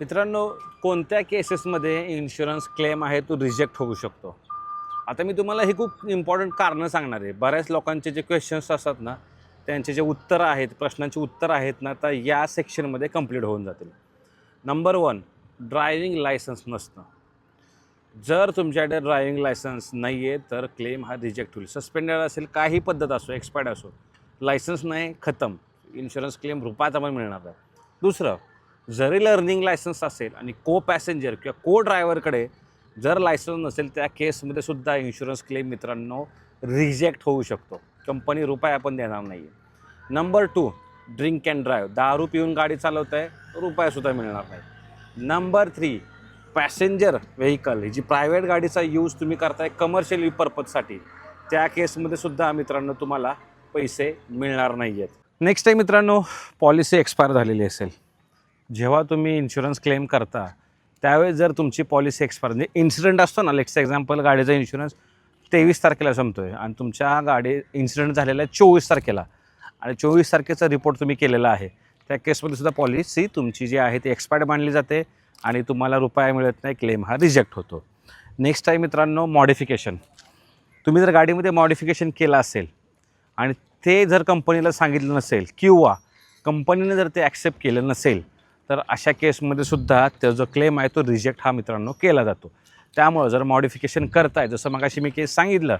मित्रांनो कोणत्या केसेसमध्ये इन्शुरन्स क्लेम आहे तो रिजेक्ट होऊ शकतो? आता मी तुम्हाला ही खूप इम्पॉर्टंट कारणं सांगणार आहे. बऱ्याच लोकांचे जे क्वेश्चन्स असतात ना त्यांचे जे उत्तरं आहेत प्रश्नांची उत्तरं आहेत ना तर या सेक्शनमध्ये कंप्लीट होऊन जातील. नंबर वन ड्रायविंग लायसन्स नसणं जर तुमच्याकडे ड्रायव्हिंग लायसन्स नाही आहे तर क्लेम हा रिजेक्ट होईल. सस्पेंडेड असेल काही पद्धत असो एक्सपायर्ड असो लायसन्स नाही खतम. इन्शुरन्स क्लेम रुपयाचा पण मिळणार नाही. दुसरं जरी लर्निंग लायसन्स असेल आणि को पॅसेंजर किंवा को ड्रायव्हरकडे जर लायसन्स नसेल त्या केसमध्ये सुद्धा इन्शुरन्स क्लेम मित्रांनो रिजेक्ट होऊ शकतो. कंपनी रुपया पण देणार नाही आहे number two drink and drive दारू पिऊन गाडी चालवत आहे रुपयासुद्धा मिळणार नाही. नंबर थ्री पॅसेंजर व्हेकल ही जी प्रायव्हेट गाडीचा यूज तुम्ही करताय कमर्शियल पर्पजसाठी त्या केसमध्ये सुद्धा मित्रांनो तुम्हाला पैसे मिळणार नाही आहेत नेक्स्ट आहे मित्रांनो पॉलिसी एक्सपायर झालेली असेल. जेव्हा तुम्ही इन्शुरन्स क्लेम करता त्यावेळेस जर तुमची पॉलिसी एक्सपायर म्हणजे इन्सिडेंट असतो ना लेट्स एक्झाम्पल गाडीचा इन्शुरन्स तेवीस तारखेला संपतो आहे आणि तुमच्या गाडी इन्सिडेंट झालेला आहे चोवीस तारखेला. आणि चोवीस तारखेचा रिपोर्ट तुम्ही केलेला आहे. त्या केसमध्ये सुद्धा पॉलिसी तुमची जी आहे ती एक्सपायर्ड मानली जाते आणि तुम्हाला रुपया मिळत नाही क्लेम हा रिजेक्ट होतो. नेक्स्ट आहे मित्रांनो मॉडिफिकेशन तुम्ही जर गाडीमध्ये मॉडिफिकेशन केलं असेल आणि ते जर कंपनीला सांगितलं नसेल किंवा कंपनीने जर ते ॲक्सेप्ट केलं नसेल तर अशा केसमध्ये सुद्धा त्या जो क्लेम आहे तो रिजेक्ट हा मित्रांनो केला जातो. त्यामुळं जर मॉडिफिकेशन करताय जसं मगाशी मी केस सांगितलं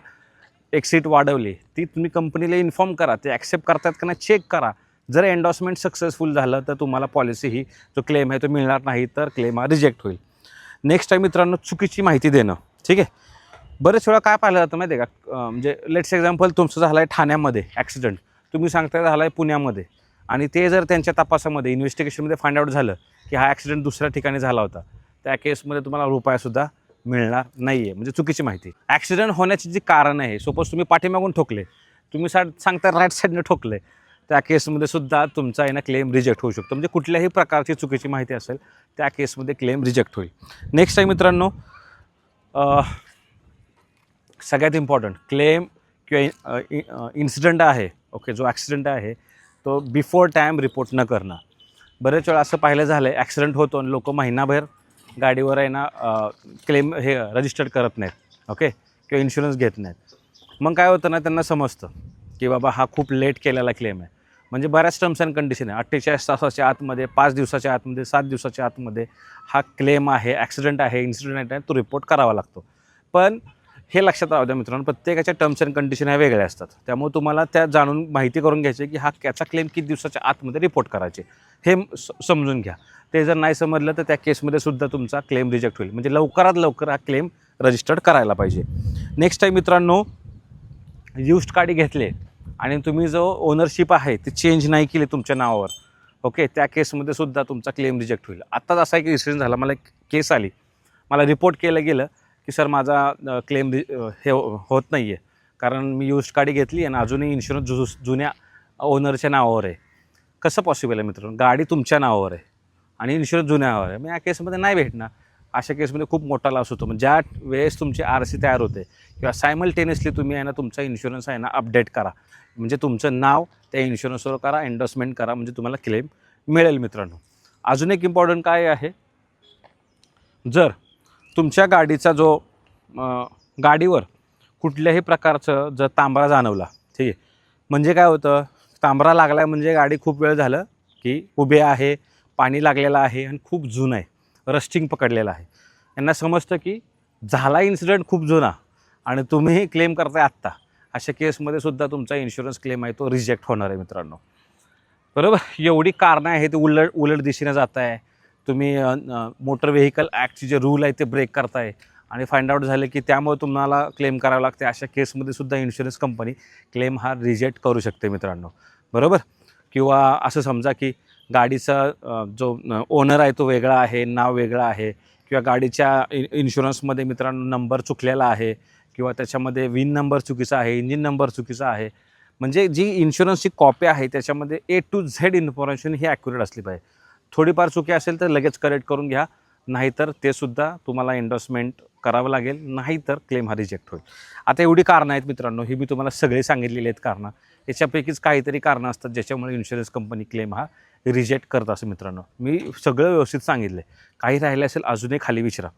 एक सीट वाढवली ती तुम्ही कंपनीला इन्फॉर्म करा ते ॲक्सेप्ट करतात का नाही चेक करा. जर एन्डॉर्समेंट सक्सेसफुल झालं तर तुम्हाला पॉलिसी ही जो क्लेम आहे तो मिळणार नाही तर क्लेम हा रिजेक्ट होईल. नेक्स्ट आहे मित्रांनो चुकीची माहिती देणं. ठीक आहे? बरेच वेळा काय पाहिलं जातं माहिती आहे का? म्हणजे लेट्स एक्झाम्पल तुमचं झालं आहे ठाण्यामध्ये ॲक्सिडेंट तुम्ही सांगताय झाला आहे पुण्यामध्ये. आणि ते जर त्यांच्या तपासामध्ये इन्व्हेस्टिगेशनमध्ये फाइंड आउट झालं की हा ॲक्सिडेंट दुसऱ्या ठिकाणी झाला होता त्या केसमध्ये तुम्हाला रुपयासुद्धा मिळणार नाही आहे म्हणजे चुकीची माहिती ॲक्सिडेंट होण्याची जी कारण आहे सपोज तुम्ही पाठीमागून ठोकले तुम्ही सा सांगता राईट साईडने ठोकले त्या केसमध्ये सुद्धा तुमचा आहे ना क्लेम रिजेक्ट होऊ शकतो. म्हणजे कुठल्याही प्रकारची चुकीची माहिती असेल त्या केसमध्ये क्लेम रिजेक्ट होईल. नेक्स्ट आहे मित्रांनो सगळ्यात इम्पॉर्टंट क्लेम किंवा इन्सिडंट आहे ओके जो ॲक्सिडेंट आहे तो बिफोर टाईम रिपोर्ट न करणं. बरेच वेळा असं पाहिलं झालं आहे ॲक्सिडेंट होतो आणि लोक महिनाभर गाडीवर आहे ना क्लेम हे रजिस्टर्ड करत नाहीत ओके? किंवा इन्शुरन्स घेत नाहीत. मग काय होतं ना त्यांना समजतं की बाबा हा खूप लेट केलेला क्लेम आहे. म्हणजे बऱ्याच टर्म्स अँड कंडिशन आहे. अठ्ठेचाळीस तासाच्या आतमध्ये पाच दिवसाच्या आतमध्ये सात दिवसाच्या आतमध्ये हा क्लेम आहे ॲक्सिडेंट आहे इन्सिडेंट आहे तो रिपोर्ट करावा लागतो. पण हे लक्षात राहू द्या मित्रांनो प्रत्येकाच्या टर्म्स अँड कंडिशन ह्या वेगळ्या असतात. त्यामुळे तुम्हाला त्या जाणून माहिती करून घ्यायची की हा त्याचा क्लेम किती दिवसाच्या आतमध्ये रिपोर्ट करायचे हे स- समजून घ्या. ते जर नाही समजलं तर त्या केसमध्ये सुद्धा तुमचा क्लेम रिजेक्ट होईल. म्हणजे लवकरात लवकर हा क्लेम रजिस्टर्ड करायला पाहिजे. नेक्स्ट आहे मित्रांनो युस्ड गाडी घेतले आणि तुम्ही जो ओनरशिप आहे ती चेंज नाही केली तुमच्या नावावर. ओके त्या केसमध्ये सुद्धा तुमचा क्लेम रिजेक्ट होईल. आत्ताच असा एक इन्सिडेंट झाला. मला एक केस आली. मला रिपोर्ट केलं गेलं. की सर माझा क्लेम हे हो- होत नाही आहे कारण मी यूज गाडी घेतली आणि अजूनही इन्शुरन्स जु जुन्या ओनरच्या नावावर आहे. कसं पॉसिबल आहे मित्रांनो? गाडी तुमच्या नावावर आहे आणि इन्शुरन्स जुन्या नावावर आहे. मग या केसमध्ये नाही भेटणार. अशा केसमध्ये खूप मोठा लॉस होतो. मग ज्या वेळेस तुमची आर सी तयार होते किंवा सायमल्टेनियसली तुम्ही आहे ना तुमचा इन्शुरन्स आहे ना अपडेट करा. म्हणजे तुमचं नाव त्या इन्शुरन्सवर करा एन्डोर्समेंट करा म्हणजे तुम्हाला क्लेम मिळेल मित्रांनो. अजून एक इम्पॉर्टंट काय आहे? जर तुमच्या गाडीचा जो गाडीवर कुठल्याही प्रकारचं जर तांबरा जाणवला ठीक आहे. म्हणजे काय होतं तांबरा लागला म्हणजे गाडी खूप वेळ झालं की उभे आहे पाणी लागलेलं आहे आणि खूप जुनं आहे रस्टिंग पकडलेलं आहे. यांना समजतं की झाला इन्सिडेंट खूप जुना आणि तुम्ही क्लेम करताय आत्ता. अशा केसमध्ये सुद्धा तुमचा इन्शुरन्स क्लेम आहे तो रिजेक्ट होणार आहे मित्रांनो. बरोबर? एवढी कारणं आहे ते उलट उलट दिशेने जात आहे तुम्ही मोटर व्हेकल ॲक्टचे जे रूल आहे ते ब्रेक करताय. आणि फाइंड आउट झाले की त्यामुळे तुम्हाला क्लेम करावं लागते. अशा केसमध्ये सुद्धा इन्शुरन्स कंपनी क्लेम हा रिजेक्ट करू शकते मित्रांनो. बरोबर? किंवा असं समजा की गाडीचा जो ओनर आहे तो वेगळा आहे नाव वेगळं आहे किंवा गाडीच्या इ इन्शुरन्समध्ये मित्रांनो नंबर चुकलेला आहे किंवा त्याच्यामध्ये विन नंबर चुकीचा आहे इंजिन नंबर चुकीचा आहे म्हणजे जी इन्शुरन्सची कॉपी आहे त्याच्यामध्ये ए टू झेड इन्फॉर्मेशन ही ॲक्युरेट असली पाहिजे. थोडीफार चुकी असेल तर लगेच करेक्ट करून घ्या. नाहीतर ते सुद्धा तुम्हाला एन्डोर्समेंट करावं लागेल. नाहीतर क्लेम हा रिजेक्ट होईल. आता एवढी कारणं आहेत मित्रांनो ही मी तुम्हाला सगळे सांगितलेली आहेत कारणं. याच्यापैकीच काहीतरी कारणं असतात ज्याच्यामुळे इन्शुरन्स कंपनी क्लेम हा रिजेक्ट करत असं मित्रांनो. मी सगळं व्यवस्थित सांगितलं आहे काही राहिलं असेल अजूनही खाली विचारा.